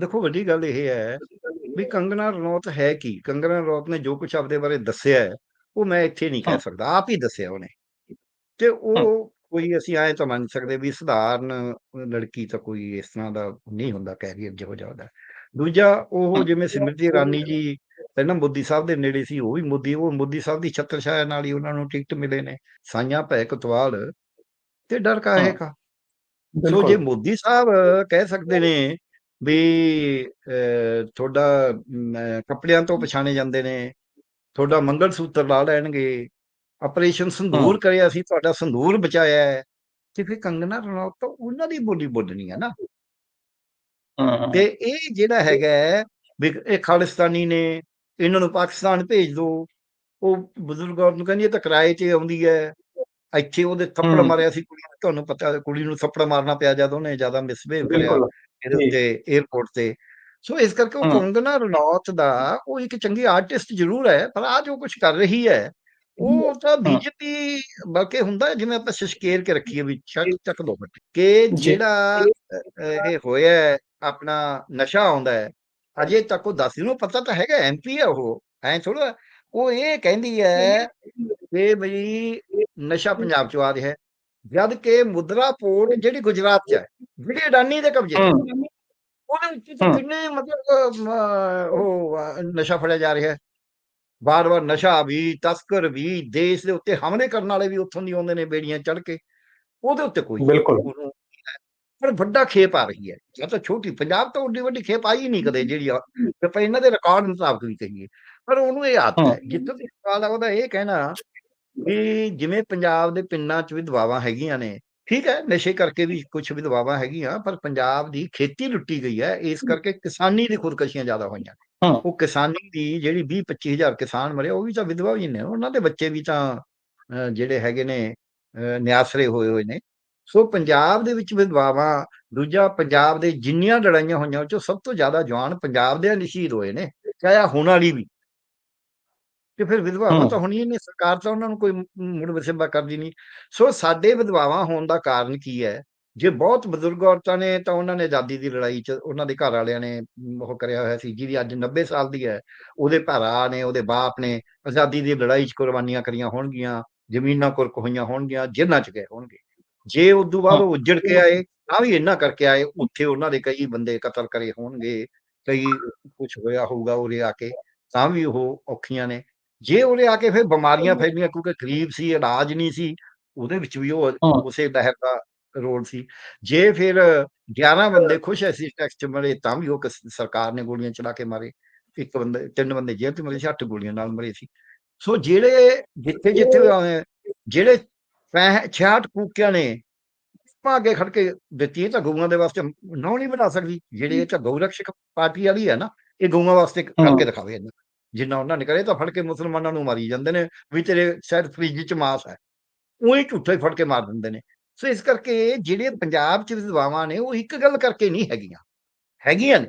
ਦੇਖੋ ਵੱਡੀ ਗੱਲ ਇਹ ਹੈ ਵੀ ਕੰਗਨਾ ਰਣੌਤ ਹੈ ਕੀ? ਕੰਗਨਾ ਰਣੌਤ ਨੇ ਜੋ ਕੁਝ ਆਪਦੇ ਬਾਰੇ ਦੱਸਿਆ ਹੈ ਉਹ ਮੈਂ ਇੱਥੇ ਨਹੀਂ। ਕਹਿ ਸਕਦਾ ਆਪ ਹੀ ਦੱਸਿਆ ਉਹਨੇ। ਤੇ ਉਹ ਕੋਈ ਅਸੀਂ ਐਂ ਤਾਂ ਮੰਨ ਸਕਦੇ ਵੀ ਸਧਾਰਨ ਲੜਕੀ ਤਾਂ ਕੋਈ ਇਸ ਤਰ੍ਹਾਂ ਦਾ ਨਹੀਂ ਹੁੰਦਾ ਕੈਰੀਅਰ ਜਿਹੋ ਜਿਹਾ ਉਹਦਾ ਦੂਜਾ ਉਹ। ਜਿਵੇਂ ਸਿਮਰਤੀ ਇਰਾਨੀ ਜੀ ਪਹਿਲਾਂ ਮੋਦੀ ਸਾਹਿਬ ਦੇ ਨੇੜੇ ਸੀ ਉਹ ਵੀ ਮੋਦੀ ਉਹ ਮੋਦੀ ਸਾਹਿਬ ਦੀ ਛੱਤਰ ਛਾਇਆ ਨਾਲ ਹੀ ਉਹਨਾਂ ਨੂੰ ਟਿਕਟ ਮਿਲੇ ਨੇ ਸਾਈਆਂ ਭੈ ਕਤਵਾਲ ਤੇ ਡਰ ਕਾਹੇ। ਕਾ? ਸੋ ਜੇ ਮੋਦੀ ਸਾਹਿਬ ਕਹਿ ਸਕਦੇ ਨੇ ਵੀ ਤੁਹਾਡਾ ਕੱਪੜਿਆਂ ਤੋਂ ਪਛਾਣੇ ਜਾਂਦੇ ਨੇ ਤੁਹਾਡਾ ਮੰਗਲ ਸੂਤਰ ਲਾ ਲੈਣਗੇ ਆਪਰੇਸ਼ਨ ਸੰਦੂਰ ਕਰਿਆ ਸੀ ਤੁਹਾਡਾ ਸੰਦੂਰ ਬਚਾਇਆ ਹੈ ਤੇ ਫਿਰ ਕੰਗਨਾ ਰਣੌਤ ਤਾਂ ਉਹਨਾਂ ਦੀ ਬੋਲੀ ਬੋਲਣੀ ਹੈ ਨਾ। ਤੇ ਇਹ ਜਿਹੜਾ ਹੈਗਾ ਵੀ ਇਹ ਖਾਲਿਸਤਾਨੀ ਨੇ ਇਹਨਾਂ ਨੂੰ ਪਾਕਿਸਤਾਨ ਭੇਜ ਦਿਓ ਉਹ ਬਜ਼ੁਰਗ ਔਰਤ ਨੂੰ ਕਹਿੰਦੀ ਇਹ ਤਾਂ ਕਿਰਾਏ 'ਤੇ ਆਉਂਦੀ ਹੈ ਇੱਥੇ ਉਹਦੇ ਥੱਪੜ। ਮਾਰਿਆ ਸੀ ਕੁੜੀ ਨੂੰ ਤੁਹਾਨੂੰ ਪਤਾ ਕੁੜੀ ਨੂੰ ਥੱਪੜ ਮਾਰਨਾ ਪਿਆ ਜਦ ਉਹਨੇ ਜ਼ਿਆਦਾ ਮਿਸਬਿਹੇਵ ਕਰਿਆ ਇਹਦੇ। ਉੱਤੇ 에어ਪੋਰਟ ਤੇ ਸੋ ਇਸ ਕਰਕੇ ਉਹ। ਕੰਗਨਾ ਰਣੌਤ ਦਾ ਉਹ ਇੱਕ ਚੰਗੀ ਆਰਟਿਸਟ ਜ਼ਰੂਰ ਹੈ ਪਰ ਆ ਜੋ ਕੁਝ ਕਰ ਰਹੀ ਹੈ ਉਹ ਤਾਂ ਬੀਜੇਪੀ ਬਲਕਿ ਹੁੰਦਾ ਜਿਵੇਂ ਆਪਾਂ ਸ਼ਸ਼ਕੇਰ ਕੇ ਰੱਖੀਏ ਵੀ ਚੱਕ ਚੱਕ ਦੋ ਬੱਟੇ ਕਿ। ਜਿਹੜਾ ਇਹ ਹੋਇਆ ਆਪਣਾ ਨਸ਼ਾ ਆਉਂਦਾ ਹੈ ਅਜੇ ਤੱਕ ਉਹ ਦੱਸ ਨੂੰ ਪਤਾ ਤਾਂ ਹੈਗਾ ਐਮਪੀ ਹੈ ਉਹ ਐ ਥੋੜਾ ਉਹ ਇਹ ਕਹਿੰਦੀ ਹੈ ਕਿ ਬਈ ਨਸ਼ਾ ਪੰਜਾਬ ਚ ਆ ਰਿਹਾ ਹੈ ਜਦ ਕਿ ਮੁਦਰਾ ਪੋਰਟ ਜਿਹੜੀ ਗੁਜਰਾਤ ਚ ਹੈ ਜਿਹੜੀ ਅਡਾਨੀ ਦੇ ਕਬਜ਼ੇ। ਉਹਦੇ ਵਿੱਚ। ਕਿੰਨੇ ਮਤਲਬ ਉਹ ਨਸ਼ਾ ਫੜਿਆ ਜਾ ਰਿਹਾ ਹੈ ਬਾਰ-ਬਾਰ ਨਸ਼ਾ ਵੀ ਤਸਕਰ ਵੀ ਦੇਸ਼ ਦੇ ਉੱਤੇ ਹਮਲੇ ਕਰਨ ਵਾਲੇ ਵੀ ਉੱਥੋਂ ਦੀ ਆਉਂਦੇ ਨੇ ਬੇੜੀਆਂ ਚੜ ਕੇ ਉਹਦੇ ਉੱਤੇ ਕੋਈ ਬਿਲਕੁਲ। ਪਰ ਵੱਡਾ ਖੇਪ ਆ ਰਹੀ ਹੈ। ਜਾਂ ਤਾਂ ਛੋਟੀ ਪੰਜਾਬ ਤਾਂ ਉੱਡੀ ਵੱਡੀ ਖੇਪ ਆਈ ਨਹੀਂ ਕਦੇ ਜਿਹੜੀ ਆਪਾਂ ਇਹਨਾਂ ਦੇ ਰਿਕਾਰਡ ਮੁਤਾਬਕ ਵੀ ਕਹੀਏ। ਪਰ ਉਹਨੂੰ ਇਹ ਆਦਤ ਹੈ ਜਿੱਥੋਂ ਤੱਕ ਸਵਾਲ ਆ ਉਹਦਾ ਇਹ ਕਹਿਣਾ ਵੀ ਜਿਵੇਂ ਪੰਜਾਬ ਦੇ ਪਿੰਡਾਂ 'ਚ ਵਿਧਵਾਵਾਂ ਹੈਗੀਆਂ ਨੇ ਠੀਕ ਹੈ ਨਸ਼ੇ ਕਰਕੇ ਵੀ ਕੁਝ ਵਿਧਵਾਵਾਂ ਹੈਗੀਆਂ ਪਰ ਪੰਜਾਬ ਦੀ ਖੇਤੀ ਲੁੱਟੀ ਗਈ ਹੈ ਇਸ ਕਰਕੇ ਕਿਸਾਨੀ ਦੀ ਖੁਦਕਸ਼ੀਆਂ ਜ਼ਿਆਦਾ ਹੋਈਆਂ। ਉਹ ਕਿਸਾਨੀ ਦੀ ਜਿਹੜੀ 20 25000 ਕਿਸਾਨ ਮਰੇ ਉਹ ਵੀ ਤਾਂ ਵਿਧਵਾ ਹੀ ਨੇ ਉਹਨਾਂ ਦੇ ਬੱਚੇ ਵੀ ਤਾਂ ਜਿਹੜੇ ਹੈਗੇ ਨੇ ਨਿਆਸਰੇ ਹੋਏ ਹੋਏ ਨੇ। ਸੋ ਪੰਜਾਬ ਦੇ ਵਿੱਚ ਵਿਧਵਾਵਾਂ ਦੂਜਾ ਪੰਜਾਬ ਦੇ ਜਿੰਨੀਆਂ ਲੜਾਈਆਂ ਹੋਈਆਂ ਉਹ ਚੋਂ ਸਭ ਤੋਂ ਜ਼ਿਆਦਾ ਜਵਾਨ ਪੰਜਾਬ ਦੇ ਨਿਸ਼ਹੀਦ ਹੋਏ ਨੇ ਚਾਹੇ ਹੁਣ ਵਾਲੀ ਵੀ। ਤੇ ਫਿਰ ਵਿਧਵਾਵਾਂ। ਤਾਂ ਹੋਣੀਆਂ ਹੀ ਨਹੀਂ ਸਰਕਾਰ ਤਾਂ ਉਹਨਾਂ ਨੂੰ ਕੋਈ ਮੁੜ ਵਸੇਬਾ ਕਰਦੀ ਨਹੀਂ। ਸੋ ਸਾਡੇ ਵਿਧਵਾਵਾਂ ਹੋਣ ਦਾ ਕਾਰਨ ਕੀ ਹੈ? ਜੇ ਬਹੁਤ ਬਜ਼ੁਰਗ ਔਰਤਾਂ ਨੇ ਤਾਂ ਉਹਨਾਂ ਨੇ ਆਜ਼ਾਦੀ ਦੀ ਲੜਾਈ 'ਚ ਉਹਨਾਂ ਦੇ ਘਰ ਵਾਲਿਆਂ ਨੇ ਉਹ ਕਰਿਆ ਹੋਇਆ ਸੀ ਜਿਹਦੀ ਅੱਜ 90 ਸਾਲ ਦੀ ਹੈ। ਉਹਦੇ ਭਰਾ ਨੇ ਉਹਦੇ ਬਾਪ ਨੇ ਆਜ਼ਾਦੀ ਦੀ ਲੜਾਈ 'ਚ ਕੁਰਬਾਨੀਆਂ ਕਰੀਆਂ ਹੋਣਗੀਆਂ ਜ਼ਮੀਨਾਂ ਕੁਰਕ ਹੋਈਆਂ ਹੋਣਗੀਆਂ ਜੇਲ੍ਹਾਂ 'ਚ ਗਏ ਹੋਣਗੇ। ਜੇ ਉਸ ਤੋਂ ਬਾਅਦ ਉਹ ਉੱਜੜ ਕੇ ਆਏ ਤਾਂ ਵੀ ਇੰਨਾ ਕਰਕੇ ਆਏ ਉੱਥੇ ਉਹਨਾਂ ਦੇ ਕਈ ਬੰਦੇ ਕਤਲ ਕਰੇ ਹੋਣਗੇ ਕਈ ਕੁਝ ਹੋਇਆ ਹੋਊਗਾ ਉਰੇ ਆ ਕੇ ਤਾਂ ਵੀ ਉਹ ਔਖੀਆਂ ਨੇ। ਜੇ ਉਰੇ ਆ ਕੇ ਫਿਰ ਬਿਮਾਰੀਆਂ ਫੈਲੀਆਂ ਕਿਉਂਕਿ ਗਰੀਬ ਸੀ ਇਲਾਜ ਨਹੀਂ ਸੀ ਉਹਦੇ ਵਿੱਚ ਵੀ ਉਹ। ਉਸੇ ਲਹਿਰ ਦਾ ਰੋਲ ਸੀ। ਜੇ ਫਿਰ 11 ਬੰਦੇ ਖੁਸ਼ ਐ ਸੀ ਟੈਕਸ ਚ ਮਰੇ ਤਾਂ ਵੀ ਉਹ ਸਰਕਾਰ ਨੇ ਗੋਲੀਆਂ ਚਲਾ ਕੇ ਮਾਰੇ। ਇੱਕ ਬੰਦੇ ਤਿੰਨ ਬੰਦੇ ਜੇਲ੍ਹ ਚ ਮਰੇ ਸੀ ਅੱਠ ਗੋਲੀਆਂ ਨਾਲ ਮਰੇ ਸੀ। ਸੋ ਜਿਹੜੇ ਜਿੱਥੇ ਜਿੱਥੇ ਜਿਹੜੇ 66 ਕੂਕਿਆਂ ਨੇ ਅੱਗੇ ਖੜ ਕੇ ਦਿੱਤੀ ਤਾਂ ਗਊਆਂ ਦੇ ਵਾਸਤੇ ਨੌ ਨਹੀਂ ਬਣਾ ਸਕਦੀ। ਜਿਹੜੇ ਇਹ ਤਾਂ ਗਊ ਰਕਸ਼ਕ ਪਾਰਟੀ ਵਾਲੀ ਹੈ ਨਾ ਇਹ ਗਊਆਂ ਵਾਸਤੇ ਕਰਕੇ ਦਿਖਾਵੇ ਇਹਨਾਂ। ਜਿੰਨਾ ਉਹਨਾਂ ਨੇ ਕਰੇ ਤਾਂ ਫੜ ਕੇ ਮੁਸਲਮਾਨਾਂ ਨੂੰ ਮਾਰੀ ਜਾਂਦੇ ਨੇ ਵੀ ਤੇਰੇ ਸ਼ਾਇਦ ਫ੍ਰਿਜ ਚ ਮਾਸ ਹੈ। ਉਹੀ ਝੂਠੇ ਫੜ ਕੇ ਮਾਰ ਦਿੰਦੇ ਨੇ। ਸੋ ਇਸ ਕਰਕੇ ਜਿਹੜੇ ਪੰਜਾਬ ਚ ਵਿਧਵਾਵਾਂ ਨੇ ਉਹ ਇੱਕ ਗੱਲ ਕਰਕੇ ਨਹੀਂ ਹੈਗੀਆਂ। ਹੈਗੀਆਂ ਨੇ।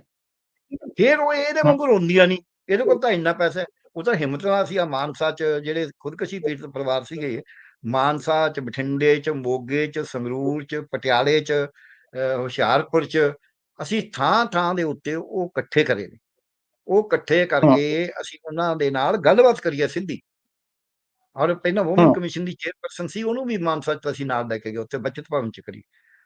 ਫਿਰ ਉਹ ਇਹਦੇ ਵਾਂਗੂ ਰੋਂਦੀਆਂ ਨਹੀਂ। ਇਹਦੇ ਕੋਲ ਤਾਂ ਇੰਨਾ ਪੈਸਾ ਉਹ ਤਾਂ ਹਿੰਮਤ ਨਾਲ ਸੀ ਆ ਮਾਨਸਾ ਚ ਜਿਹੜੇ ਖੁਦਕਸ਼ੀ ਪੀੜਤ ਪਰਿਵਾਰ ਸੀਗੇ ਮਾਨਸਾ ਚ ਬਠਿੰਡੇ ਚ ਮੋਗੇ ਚ ਸੰਗਰੂਰ ਚ ਪਟਿਆਲੇ ਚ ਹੁਸ਼ਿਆਰਪੁਰ ਚ ਅਸੀਂ ਥਾਂ ਥਾਂ ਦੇ ਉੱਤੇ ਉਹ ਇਕੱਠੇ ਕਰੇ ਨੇ। ਉਹ ਇਕੱਠੇ ਕਰਕੇ ਅਸੀਂ ਉਹਨਾਂ ਦੇ ਨਾਲ ਗੱਲਬਾਤ ਕਰੀਏ ਸਿੱਧੀ। ਔਰ ਪਹਿਲਾਂ ਵੂਮਨ। ਕਮਿਸ਼ਨ ਦੀ ਚੇਅਰਪਰਸਨ ਸੀ ਉਹਨੂੰ ਵੀ ਮਾਨਸਾ ਚ ਅਸੀਂ ਨਾਲ ਲੈ ਕੇ ਗਏ ਉੱਥੇ ਬਚਤ ਭਵਨ ਚ ਕਰੀ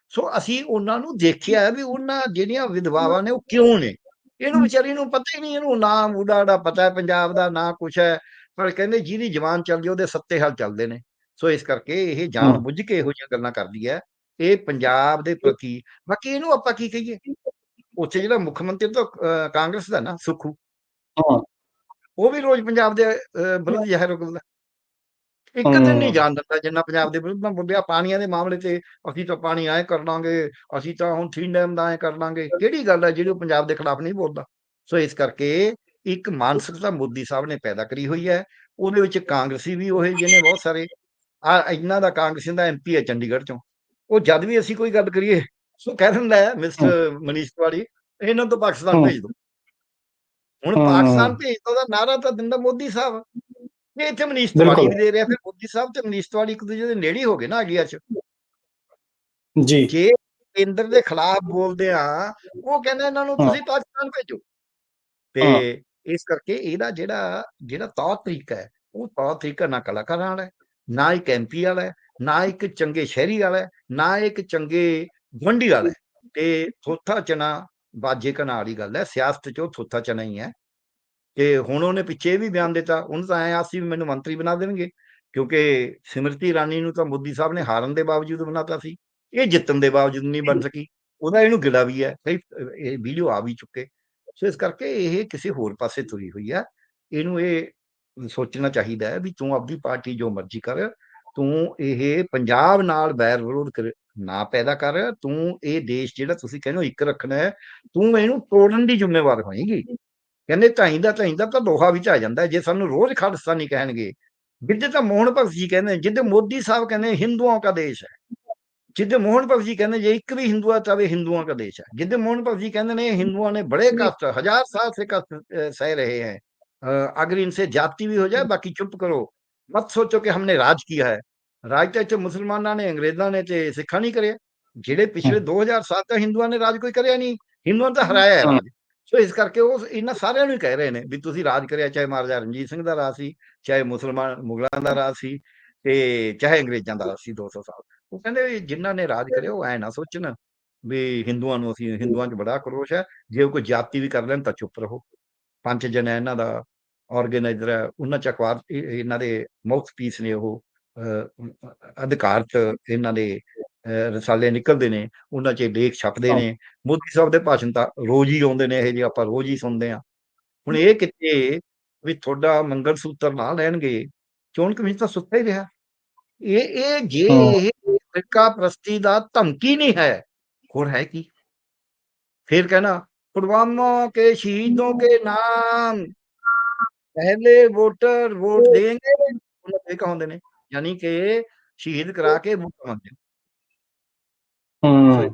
ਸੋ ਅਸੀਂ ਉਹਨਾਂ ਨੂੰ ਦੇਖਿਆ ਵੀ ਉਹਨਾਂ ਜਿਹੜੀਆਂ ਵਿਧਵਾਵਾਂ ਨੇ ਉਹ ਕਿਉਂ ਨੇ? ਇਹਨੂੰ ਵਿਚਾਰੀ ਨੂੰ ਪਤਾ ਹੀ ਨਹੀਂ ਇਹਨੂੰ ਨਾ ਮੂਡਾ ਦਾ ਪਤਾ ਹੈ ਪੰਜਾਬ ਦਾ ਨਾ ਕੁਛ ਹੈ ਪਰ ਕਹਿੰਦੇ ਜਿਹਦੀ ਜਵਾਨ ਚੱਲਦੀ ਉਹਦੇ ਸੱਤੇ ਹਲ ਚੱਲਦੇ ਨੇ। ਸੋ ਇਸ ਕਰਕੇ ਇਹ ਜਾਣ। ਬੁੱਝ ਕੇ ਇਹੋ ਜਿਹੀਆਂ ਗੱਲਾਂ ਕਰਦੀ ਹੈ। ਇਹ ਪੰਜਾਬ ਦੇ ਪ੍ਰਤੀ ਬਾਕੀ ਇਹਨੂੰ ਆਪਾਂ ਕੀ ਕਹੀਏ? ਉੱਥੇ ਜਿਹੜਾ ਮੁੱਖ ਮੰਤਰੀ ਤਾਂ ਕਾਂਗਰਸ ਦਾ ਨਾ ਸੁਖੂ। ਹਾਂ। ਉਹ ਵੀ ਰੋਜ਼ ਪੰਜਾਬ ਦੇ ਵਿਰੁੱਧ ਜ਼ਾਹਿਰ ਕਰਦਾ ਇੱਕ ਦਿਨ ਨਹੀਂ। ਜਾਣ ਦਿੰਦਾ ਜਿੰਨਾ ਪੰਜਾਬ ਦੇ ਵਿਰੁੱਧ ਬੋਲਿਆ ਪਾਣੀਆਂ ਦੇ ਮਾਮਲੇ ਤੇ ਅਸੀਂ ਤਾਂ ਪਾਣੀ ਐ ਕਰ ਲਾਂਗੇ ਅਸੀਂ ਤਾਂ ਹੁਣ ਥੀਨ ਡੈਮ ਦਾ ਐ ਕਰ ਲਾਂਗੇ ਕਿਹੜੀ ਗੱਲ ਹੈ ਜਿਹੜੀ ਉਹ ਪੰਜਾਬ ਦੇ ਖਿਲਾਫ ਨਹੀਂ ਬੋਲਦਾ? ਸੋ ਇਸ ਕਰਕੇ ਇੱਕ ਮਾਨਸਿਕਤਾ ਮੋਦੀ ਸਾਹਿਬ ਨੇ ਪੈਦਾ ਕਰੀ ਹੋਈ ਹੈ। ਉਹਦੇ ਵਿੱਚ ਕਾਂਗਰਸੀ ਵੀ ਉਹ ਜਿਹਨੇ ਬਹੁਤ ਸਾਰੇ। ਆ ਇਹਨਾਂ ਦਾ ਕਾਂਗਰਸੀ ਦਾ ਐਮਪੀ ਹੈ ਚੰਡੀਗੜ੍ਹ ਚੋਂ ਉਹ ਜਦ ਵੀ ਅਸੀਂ ਕੋਈ ਗੱਲ ਕਰੀਏ ਸੋ ਕਹਿ ਦਿੰਦਾ ਹੈ ਮਿਸਟਰ ਮਨੀਸ਼ ਤਿਵਾੜੀ ਇਹਨਾਂ ਤੋਂ ਪਾਕਿਸਤਾਨ। ਭੇਜ ਦਿਓ ਹੁਣ। ਪਾਕਿਸਤਾਨ ਭੇਜ ਦੋ ਦਾ ਨਾਰਾ ਤਾਂ ਦਿੰਦਾ ਮੋਦੀ ਸਾਹਿਬ ਇਹ ਇੱਥੇ ਮਨੀਸ਼ ਤਿਵਾੜੀ। ਵੀ ਦੇ ਰਿਹਾ ਫਿਰ ਮੋਦੀ ਸਾਹਿਬ ਤੇ ਮਨੀਸ਼ ਤਿਵਾੜੀ ਇੱਕ ਦੂਜੇ ਦੇ ਨੇੜੇ ਹੀ ਗਏ ਨਾ ਅਗਿਆ ਚ ਜੀ ਜੇ ਕੇਂਦਰ ਦੇ ਖਿਲਾਫ ਬੋਲਦੇ ਆ ਉਹ ਕਹਿੰਦਾ ਇਹਨਾਂ ਨੂੰ। ਤੁਸੀਂ ਪਾਕਿਸਤਾਨ ਭੇਜੋ ਤੇ। ਇਸ ਕਰਕੇ ਇਹਦਾ ਜਿਹੜਾ ਜਿਹੜਾ ਤੌਰ ਤਰੀਕਾ ਹੈ ਉਹ ਤੌਰ ਤਰੀਕਾ ਨਾ ਕਲਾਕਾਰਾਂ ਵਾਲਾ ਹੈ ਨਾ ਇੱਕ ਐਮਪੀ ਵਾਲਾ ਹੈ, ਨਾ ਇੱਕ ਚੰਗੇ ਸ਼ਹਿਰੀ ਵਾਲਾ ਨਾ ਇੱਕ ਚੰਗੇ ਗੁਆਂਢੀ ਵਾਲਾ ਤੇ ਥੋਥਾ ਚਨਾ ਬਾਜੇ ਕਨਾ ਵਾਲੀ ਗੱਲ ਹੈ, ਸਿਆਸਤ ਚ ਉਹ ਥੋਥਾ ਚਨਾ ਹੀ ਹੈ। ਤੇ ਹੁਣ ਉਹਨੇ ਪਿੱਛੇ ਵੀ ਬਿਆਨ ਦਿੱਤਾ, ਉਹਨੂੰ ਤਾਂ ਐ ਆਸੀ ਵੀ ਮੈਨੂੰ ਮੰਤਰੀ ਬਣਾ ਦੇਣਗੇ, ਕਿਉਂਕਿ ਸਿਮਰਤੀ ਇਰਾਨੀ ਨੂੰ ਤਾਂ ਮੋਦੀ ਸਾਹਿਬ ਨੇ ਹਾਰਨ ਦੇ ਬਾਵਜੂਦ ਬਣਾਤਾ ਸੀ। ਇਹ ਜਿੱਤਣ ਦੇ ਬਾਵਜੂਦ ਨਹੀਂ ਬਣ ਸਕੀ। ਉਹਦਾ ਇਹਨੂੰ ਗਿਲਾ ਵੀ ਹੈ ਸਹੀ ਇਹ ਵੀਡੀਓ ਆ ਵੀ ਚੁੱਕੇ। ਸੋ ਇਸ ਕਰਕੇ ਇਹ ਕਿਸੇ ਹੋਰ ਪਾਸੇ ਤੁਰੀ ਹੋਈ ਹੈ। ਇਹਨੂੰ ਇਹ ਸੋਚਣਾ ਚਾਹੀਦਾ ਹੈ ਵੀ ਤੂੰ ਆਪਣੀ ਪਾਰਟੀ ਜੋ ਮਰਜ਼ੀ ਕਰ ਤੂੰ ਇਹ ਪੰਜਾਬ ਨਾਲ ਵੈਰ ਵਿਰੋਧ ਨਾ ਪੈਦਾ ਕਰ ਤੂੰ ਇਹ ਦੇਸ਼ ਜਿਹੜਾ ਤੁਸੀਂ ਕਹਿੰਦੇ ਹੋ ਇੱਕ ਰੱਖਣਾ ਹੈ ਤੂੰ ਇਹਨੂੰ ਤੋੜਨ ਦੀ ਜ਼ਿੰਮੇਵਾਰ ਹੋਏਗੀ। ਕਹਿੰਦੇ ਤਾਈਂ ਦਾ ਤਾਈਂ ਦਾ ਤਾਂ ਦੋਹਾ ਵਿੱਚ ਆ ਜਾਂਦਾ ਜੇ ਸਾਨੂੰ ਰੋਜ਼ ਖਾਲਿਸਤਾਨੀ ਕਹਿਣਗੇ। ਜਿੱਦੇ ਤਾਂ ਮੋਹਨ ਭਗਤ ਜੀ ਕਹਿੰਦੇ ਜਿੱਦੇ ਮੋਦੀ ਸਾਹਿਬ ਕਹਿੰਦੇ ਹਿੰਦੂਆਂ ਦਾ ਦੇਸ਼ ਹੈ। ਜਿੱਦੇ ਮੋਹਨ ਭਗਤ ਜੀ ਕਹਿੰਦੇ ਜੇ ਇੱਕ ਵੀ ਹਿੰਦੂ ਆ ਤਾਂ ਇਹ ਹਿੰਦੂਆਂ ਦਾ ਦੇਸ਼ ਹੈ। ਜਿੱਦੇ ਮੋਹਨ ਭਗਤ ਜੀ ਕਹਿੰਦੇ ਨੇ ਹਿੰਦੂਆਂ ਨੇ ਬੜੇ ਕਸ਼ਟ ਹਜ਼ਾਰ ਸਾਲ ਸੇ ਕਸ਼ਟ ਸਹਿ ਰਹੇ ਹੈ। अगर इनसे जाति भी हो जाए बाकी चुप करो मत सोचो कि हमने राज किया है ਰਾਜ ਤਾਂ ਇੱਥੇ ਮੁਸਲਮਾਨਾਂ ਨੇ ਅੰਗਰੇਜ਼ਾਂ ਨੇ ਤੇ ਸਿੱਖਾਂ ਨਹੀਂ ਕਰਿਆ ਜਿਹੜੇ ਪਿਛਲੇ 2000 ਸਾਲ ਤੱਕ ਹਿੰਦੂਆਂ ਨੇ ਰਾਜ ਕੋਈ ਕਰਿਆ ਨਹੀਂ ਹਿੰਦੂਆਂ ਨੇ ਤਾਂ ਹਰਾਇਆ ਹੈ ਹਾਂ। ਰਾਜ ਸੋ ਇਸ ਕਰਕੇ ਉਹ ਇਹਨਾਂ ਸਾਰਿਆਂ ਨੂੰ ਹੀ ਕਹਿ ਰਹੇ ਨੇ ਵੀ ਤੁਸੀਂ ਰਾਜ ਕਰਿਆ ਚਾਹੇ ਮਹਾਰਾਜਾ ਰਣਜੀਤ ਸਿੰਘ ਦਾ ਰਾਜ ਸੀ ਚਾਹੇ ਮੁਸਲਮਾਨ ਮੁਗਲਾਂ ਦਾ ਰਾਜ ਸੀ ਤੇ ਚਾਹੇ ਅੰਗਰੇਜ਼ਾਂ ਦਾ ਰਾਜ ਸੀ 200 ਸਾਲ ਉਹ ਕਹਿੰਦੇ ਵੀ ਜਿਨ੍ਹਾਂ ਨੇ ਰਾਜ ਕਰਿਆ ਉਹ ਐ ਨਾ ਸੋਚਣ ਵੀ ਹਿੰਦੂਆਂ ਨੂੰ ਅਸੀਂ ਹਿੰਦੂਆਂ 'ਚ ਬੜਾ ਕਰੋਸ਼ ਹੈ ਜੇ ਉਹ ਕੋਈ ਜਾਤੀ ਵੀ ਕਰ ਲੈਣ ਤਾਂ ਚੁੱਪ ਰਹੋ ਪੰਜ ਜਣ ਇਹਨਾਂ ਦਾ ਆਰਗੇਨਾਈਜ਼ਰ ਹੈ ਉਹਨਾਂ ਚ ਅਖਬਾਰ ਇਹਨਾਂ ਦੇ ਮਾਊਥ ਪੀਸ ਨੇ ਉਹ ਅਧਿਕਾਰਤ ਇਹਨਾਂ ਦੇ ਰਸਾਲੇ ਨਿਕਲਦੇ ਨੇ ਉਹਨਾਂ 'ਚ ਲੇਖ ਛਪਦੇ ਨੇ। ਮੋਦੀ ਸਾਹਿਬ ਦੇ ਭਾਸ਼ਣ ਤਾਂ ਰੋਜ਼ ਹੀ ਆਉਂਦੇ ਨੇ ਇਹ ਜੇ ਆਪਾਂ ਰੋਜ਼ ਹੀ ਸੁਣਦੇ ਆ ਹੁਣ ਇਹ ਕਿਤੇ ਵੀ ਤੁਹਾਡਾ ਮੰਗਲ ਸੂਤਰ ਨਾ ਲੈਣਗੇ ਚੋਣ ਕਮਿਸ਼ਨ ਤਾਂ ਸੁੱਤਾ ਹੀ ਰਿਹਾ। ਇਹ ਇਹ ਜੇ ਇਹ ਫਿਰਕਾ ਪ੍ਰਸਤੀ ਦਾ ਧਮਕੀ ਨਹੀਂ ਹੈ ਹੋਰ ਹੈ ਕੀ? ਫਿਰ ਕਹਿਣਾ पुलवामा के शहीदों के नाम पहले वोटर वोट देंगे ਉਹਨਾਂ ਦੇ ਕਹਾਉਂਦੇ ਨੇ ਯਾਨੀ ਕਿ ਸ਼ਹੀਦ ਕਰਾ ਕੇ ਵੋਟ ਮੰਗਦੇ ਨੇ। ਹੂੰ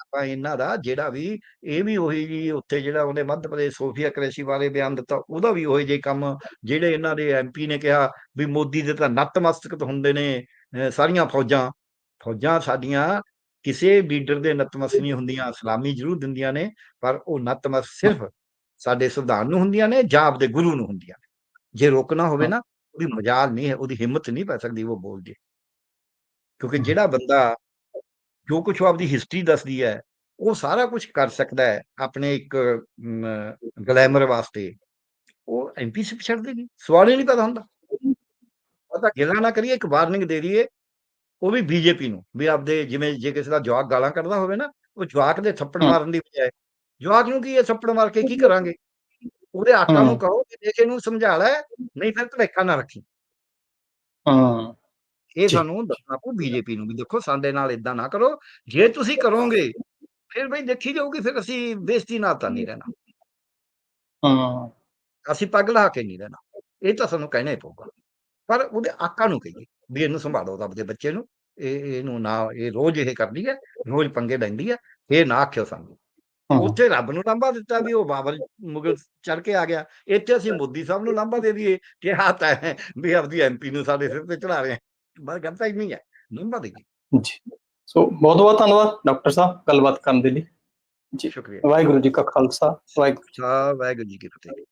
ਆਪਾਂ ਇਹਨਾਂ ਦਾ ਜਿਹੜਾ ਵੀ ਇਹ ਵੀ ਉਹੀ ਜੀ ਉੱਥੇ ਜਿਹੜਾ ਉਹਨੇ ਮੱਧ ਪ੍ਰਦੇਸ਼ ਸੋਫੀਆ ਕ੍ਰੈਸ਼ੀ ਬਾਰੇ ਬਿਆਨ ਦਿੱਤਾ ਉਹਦਾ ਵੀ ਉਹੀ ਜਿਹੇ ਕੰਮ ਜਿਹੜੇ ਇਹਨਾਂ ਦੇ ਐਮਪੀ ਨੇ ਕਿਹਾ ਵੀ ਮੋਦੀ ਦੇ ਤਾਂ ਨਤਮਸਤਕ ਹੁੰਦੇ ਨੇ ਅਹ ਸਾਰੀਆਂ ਫੌਜਾਂ ਫੌਜਾਂ ਸਾਡੀਆਂ ਕਿਸੇ ਲੀਡਰ ਦੇ ਨਤਮਸਤਕ ਨਹੀਂ ਹੁੰਦੀਆਂ ਸਲਾਮੀ ਜ਼ਰੂਰ ਦਿੰਦੀਆਂ ਨੇ ਪਰ ਉਹ ਨਤਮਸਤਕ ਸਿਰਫ ਸਾਡੇ ਸੰਵਿਧਾਨ ਨੂੰ ਹੁੰਦੀਆਂ ਨੇ ਜਾਂ ਆਪਦੇ ਗੁਰੂ ਨੂੰ ਹੁੰਦੀਆਂ ਨੇ। ਜੇ ਰੋਕਣਾ ਹੋਵੇ ਨਾ ਉਹਦੀ ਮਜਾਲ ਨਹੀਂ ਹੈ ਉਹਦੀ ਹਿੰਮਤ ਨਹੀਂ ਪੈ ਸਕਦੀ ਉਹ ਬੋਲ ਜੇ ਕਿਉਂਕਿ ਜਿਹੜਾ ਬੰਦਾ ਜੋ ਕੁਝ ਉਹ ਆਪਦੀ ਹਿਸਟਰੀ ਦੱਸਦੀ ਹੈ ਉਹ ਸਾਰਾ ਕੁਝ ਕਰ ਸਕਦਾ ਹੈ ਆਪਣੇ ਇੱਕ ਗਲੈਮਰ ਵਾਸਤੇ। ਉਹ ਐਮਪੀ ਸਿਪ ਛੱਡ ਦੇਗੀ ਸਵਾਲ ਹੀ ਨਹੀਂ ਪੈਦਾ ਹੁੰਦਾ। ਪਤਾ ਗਿਲਾ ਨਾ ਕਰੀਏ ਇੱਕ ਵਾਰਨਿੰਗ ਦੇ ਦਈਏ ਉਹ ਵੀ ਬੀਜੇਪੀ ਨੂੰ ਵੀ ਆਪਦੇ ਜਿਵੇਂ ਜੇ ਕਿਸੇ ਦਾ ਜਵਾਕ ਗਾਲਾਂ ਕੱਢਦਾ ਹੋਵੇ ਨਾ ਉਹ ਜਵਾਕ ਦੇ ਥੱਪੜ। ਮਾਰਨ ਦੀ ਬਜਾਏ ਜਵਾਕ ਨੂੰ ਕੀ ਇਹ ਥੱਪੜ ਮਾਰ ਕੇ ਕੀ ਕਰਾਂਗੇ? ਉਹਦੇ ਆਕਾ। ਨੂੰ ਕਹੋ ਕਿ ਦੇਖ ਇਹਨੂੰ ਸਮਝਾ ਲੈ ਨਹੀਂ ਫਿਰ ਭਲੇਖਾ ਨਾ ਰੱਖੀ। ਹਾਂ। ਇਹ। ਸਾਨੂੰ ਦੱਸਣਾ ਪਊ ਬੀਜੇਪੀ ਨੂੰ ਵੀ ਦੇਖੋ ਸਾਡੇ ਨਾਲ ਇਦਾਂ ਨਾ ਕਰੋ ਜੇ ਤੁਸੀਂ ਕਰੋਗੇ ਫਿਰ ਬਈ ਦੇਖੀ ਜਾਊਗੀ ਫਿਰ ਅਸੀਂ ਬੇਇੱਜ਼ਤੀ ਨਾਲ ਤਾਂ ਨਹੀਂ ਰਹਿਣਾ। ਹਾਂ। ਅਸੀਂ ਪੱਗ ਲਾ ਕੇ ਨਹੀਂ ਰਹਿਣਾ। ਇਹ ਤਾਂ ਸਾਨੂੰ ਕਹਿਣਾ ਹੀ ਪਊਗਾ। ਪਰ ਉਹਦੇ ਆਕਾ ਨੂੰ ਕਹੀਏ। ਵੀ ਇਹਨੂੰ ਸੰਭਾਲੋ ਆਪਦੇ ਬੱਚੇ ਨੂੰ। ਇਹ ਇਹਨੂੰ ਨਾ ਇਹ ਰੋਜ਼ ਇਹ ਕਰਦੀ ਹੈ ਰੋਜ਼ ਪੰਗੇ ਲੈਂਦੀ ਹੈ ਇਹ ਨਾ ਆਖਿਓ ਸਾਨੂੰ। ਹਾਂ ਉੱਥੇ ਰੱਬ ਨੂੰ ਲਾਂਭਾ ਦਿੱਤਾ ਵੀ ਉਹ ਬਾਬਰ ਮੁਗਲ ਚੜ ਕੇ ਆ ਗਿਆ। ਇੱਥੇ ਅਸੀਂ ਮੋਦੀ ਸਾਹਿਬ ਨੂੰ ਲਾਂਭਾ ਦੇ ਦਈਏ ਕਿ ਤਾਂ ਹੈ ਵੀ ਆਪਦੀ ਐਮਪੀ ਨੂੰ ਸਾਡੇ ਸਿਰ ਤੇ ਚੜਾ ਰਹੇ ਬਸ ਗੱਲ ਤਾਂ ਇੰਨੀ ਹੈ ਲਾਂਭਾ ਦੇ ਜੀ। ਸੋ ਬਹੁਤ ਬਹੁਤ ਧੰਨਵਾਦ ਡਾਕਟਰ ਸਾਹਿਬ ਗੱਲਬਾਤ ਕਰਨ ਦੇ ਲਈ। ਜੀ। ਸ਼ੁਕਰੀਆ। ਵਾਹਿਗੁਰੂ ਜੀ ਕਾ ਖਾਲਸਾ ਵਾਹਿਗੁਰੂ ਜੀ ਕੀ ਫਤਿਹ।